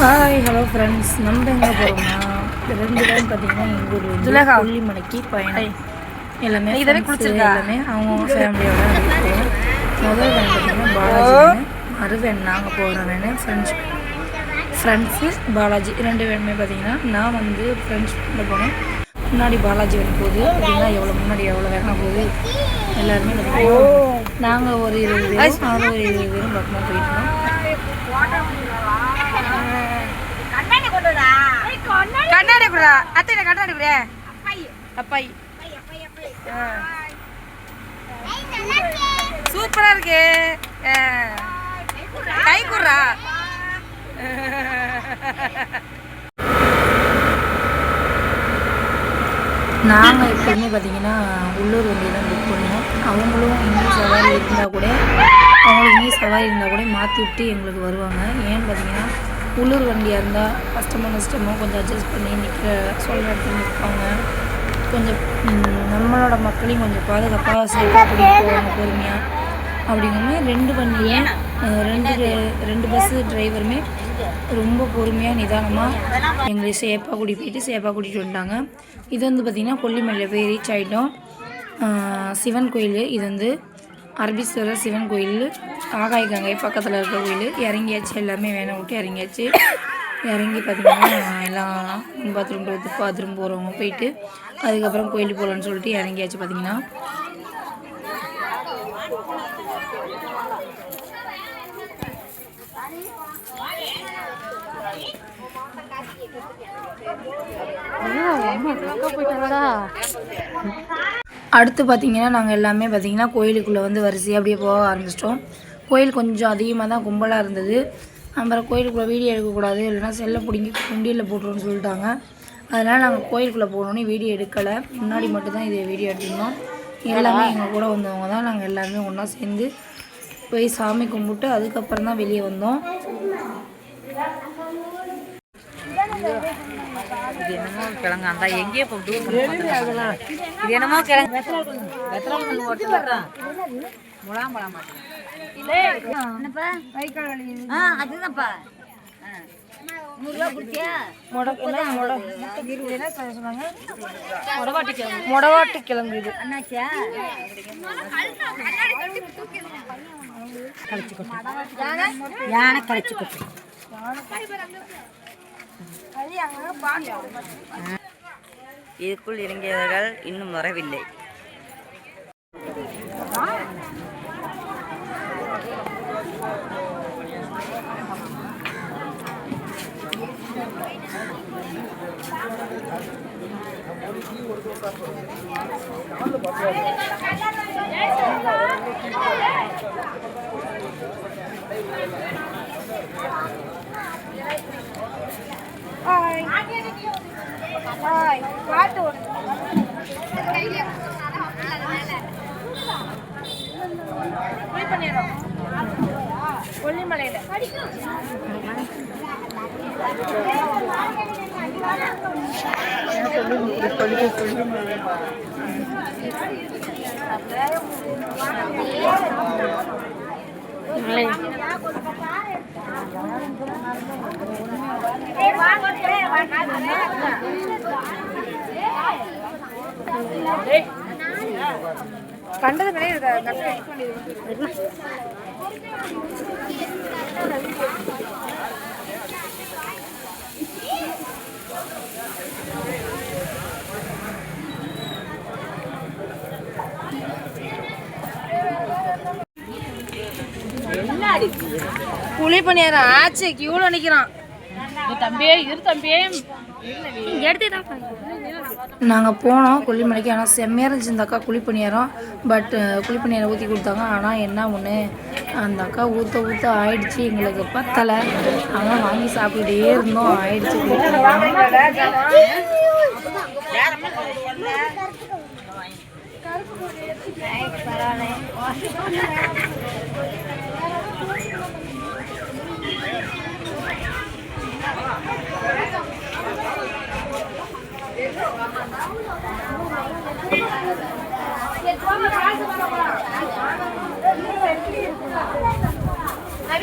Hi hello friends நம்ம எங்கே போகிறோம்னா ரெண்டு பேரும் பார்த்தீங்கன்னா எங்கள் ஊர் துலகா. கொல்லிமலைக்கு பயணம். எல்லாமே இதெல்லாம் குளிச்சிருக்கா? எல்லாமே அவங்க ஃபேமிலியோட போகிறோம் முதல் வேன் பார்த்தீங்கன்னா பாலாஜி மறுவேன் நாங்கள் போகிற வேன் ஃப்ரெண்ட்ஸ் ஃப்ரெண்ட்ஸு பாலாஜி. ரெண்டு வேணுமே பார்த்தீங்கன்னா நான் வந்து ஃப்ரெண்ட்ஸ் கூட போனேன். முன்னாடி பாலாஜி வேன் போகுது. பார்த்தீங்கன்னா எவ்வளோ முன்னாடி எவ்வளோ வேகமாக போகுது. எல்லாருமே நாங்கள் ஒரு இருபது பேரும் அவரும் ஒரு இருபது பேரும் பக்கமாக போயிட்டோம் குடா அத்தை கண்ணாடி குடே அப்பாய். சூப்பரா இருக்கு. கை குடுறா. நாங்கள் எப்போதுமே பார்த்தீங்கன்னா உள்ளூர் வண்டி தான் புக் பண்ணுவோம். அவங்களும் இங்கேயும் சவாரி இருந்தால் கூட அவங்களுக்கு இங்கேயும் சவாரி இருந்தால் கூட மாற்றி விட்டு எங்களுக்கு வருவாங்க. ஏன்னு பார்த்தீங்கன்னா உள்ளூர் வண்டியாக இருந்தால் கஷ்டமோ நஷ்டமோ கொஞ்சம் அட்ஜஸ்ட் பண்ணி நிற்கிற சொல்கிற இடத்துல நிற்பாங்க கொஞ்சம் நம்மளோட மக்களையும் கொஞ்சம் பாதுகாப்பாக சேஃபாக கூட்டிகிட்டு போவாங்க பொறுமையாக அப்படிங்கும்போது ரெண்டு வண்டியும் ரெண்டு ரெண்டு பஸ்ஸு டிரைவருமே ரொம்ப பொறுமையாக நிதானமாக எங்களை சேஃபாக கூட்டிகிட்டு போயிட்டு சேஃபாக கூட்டிகிட்டு வந்துட்டாங்க. இது வந்து பார்த்திங்கன்னா கொல்லிமலையில் போய் ரீச் ஆகிட்டோம் சிவன் கோயில். இது வந்து அரபீஸ்வரர் சிவன் கோயில். ஆகாய கங்கை பக்கத்தில் இருக்க கோயில் இறங்கியாச்சு எல்லாமே வேணாம் விட்டு இறங்கியாச்சு. இறங்கி பார்த்திங்கன்னா எல்லாம் பாத்ரூம் போகிறது பாத்ரூம் போகிறவங்க போயிட்டு அதுக்கப்புறம் கோயிலுக்கு போகலான்னு சொல்லிட்டு இறங்கியாச்சு பார்த்திங்கன்னா அடுத்து பார்த்தீங்கன்னா நாங்கள் எல்லாமே பார்த்தீங்கன்னா கோயிலுக்குள்ளே வந்து வரிசையாக அப்படியே போக ஆரம்பிச்சிட்டோம். கோயில் கொஞ்சம் அதிகமாக தான் கும்பலாக இருந்தது. அப்புறம் கோயிலுக்குள்ளே வீடியோ எடுக்கக்கூடாது இல்லைன்னா செல்லை பிடிங்கி குண்டியில் போட்டுருன்னு சொல்லிட்டாங்க. அதனால் நாங்கள் கோயிலுக்குள்ளே போகணுன்னு வீடியோ எடுக்கலை. முன்னாடி மட்டும்தான் இது வீடியோ எடுத்திருந்தோம். எல்லாமே எங்கள் கூட வந்தவங்க தான். நாங்கள் எல்லாருமே ஒன்றா சேர்ந்து போய் சாமி கும்பிட்டு அதுக்கப்புறம் தான் வெளியே வந்தோம். இது என்னமோ கிழங்கு அந்த எங்கேயோ இப்போ டூர் இது என்னமோ கிழங்கு. முலாம் பழம் அதுதான்ப்பா. மொடவாட்டு கிழங்கு. இது அண்ணாச்சியா யானை கழிச்சு இதுக்குள் இறங்கியவர்கள் இன்னும் வரவில்லை. பாட்டு பண்ணிடுறோம் கொல்லிமலையில வாங்க கண்டது புளி பணியாரம் ஆச்சு கியூல நிக்கிறான். தம்பியே இரு நாங்கள் போனோம் கொல்லிமலைக்கு ஆனால் செம்மையாக இருந்துச்சு. இந்த அக்கா குழிப்பணியாரம் பட் குழிப்பணியாரம் ஊற்றி கொடுத்தாங்க. ஆனால் என்ன ஒன்று அந்த அக்கா ஊற்ற ஊற்ற ஆயிடுச்சு. எங்களுக்கு பத்தலை. ஆனால் வாங்கி சாப்பிட்டுட்டே இருந்தோம். ஆயிடுச்சு. குழிப்பணியாரம்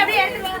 அப்படியே எடுத்துக்கலாம்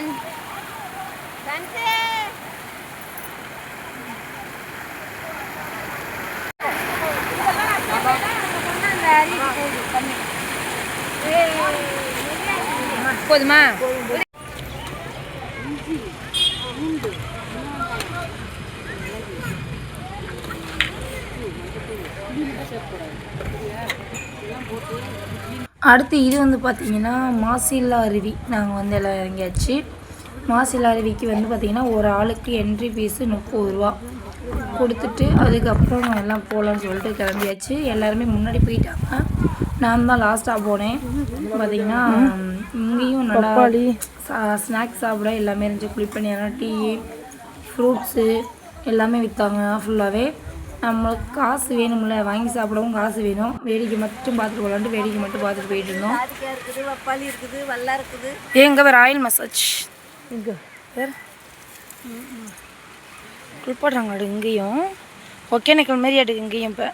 டன் டன் போதுமா அடுத்து இது வந்து பார்த்திங்கன்னா மாசில்லா அருவி. நாங்கள் வந்து எல்லாம் இறங்கியாச்சு. மாசில்லா அருவிக்கு வந்து பார்த்திங்கன்னா ஒரு ஆளுக்கு என்ட்ரி ஃபீஸு முப்பது ரூபா. கொடுத்துட்டு அதுக்கப்புறம் எல்லாம் போகலான்னு சொல்லிட்டு கிளம்பியாச்சு. எல்லாருமே முன்னாடி போயிட்டாங்க. நான் தான் லாஸ்ட்டாக போனேன். பார்த்திங்கன்னா இங்கேயும் நல்லா ஸ்நாக்ஸ் சாப்பிட எல்லாமே இருந்துச்சு. குளிப்பணியாரம் டீ ஃப்ரூட்ஸு எல்லாமே விற்றாங்க ஃபுல்லாகவே நம்மளுக்கு காசு வேணும்ல வாங்கி சாப்பிடவும் காசு வேணும். வேடிக்கை மட்டும் பார்த்துட்டு போகலான்ட்டு வேடிக்கை மட்டும் பார்த்துட்டு போயிட்டு இருந்தோம். இருக்குது வப்பாளி இருக்குது வல்லா இருக்குது. எங்கே வேறு ஆயில் மசாஜ் இங்கே. வேறு குளிப்பாடுறாங்க இங்கேயும். ஒகேனக்கல் மாரி ஆட்டுக்கு இங்கேயும் இப்போ.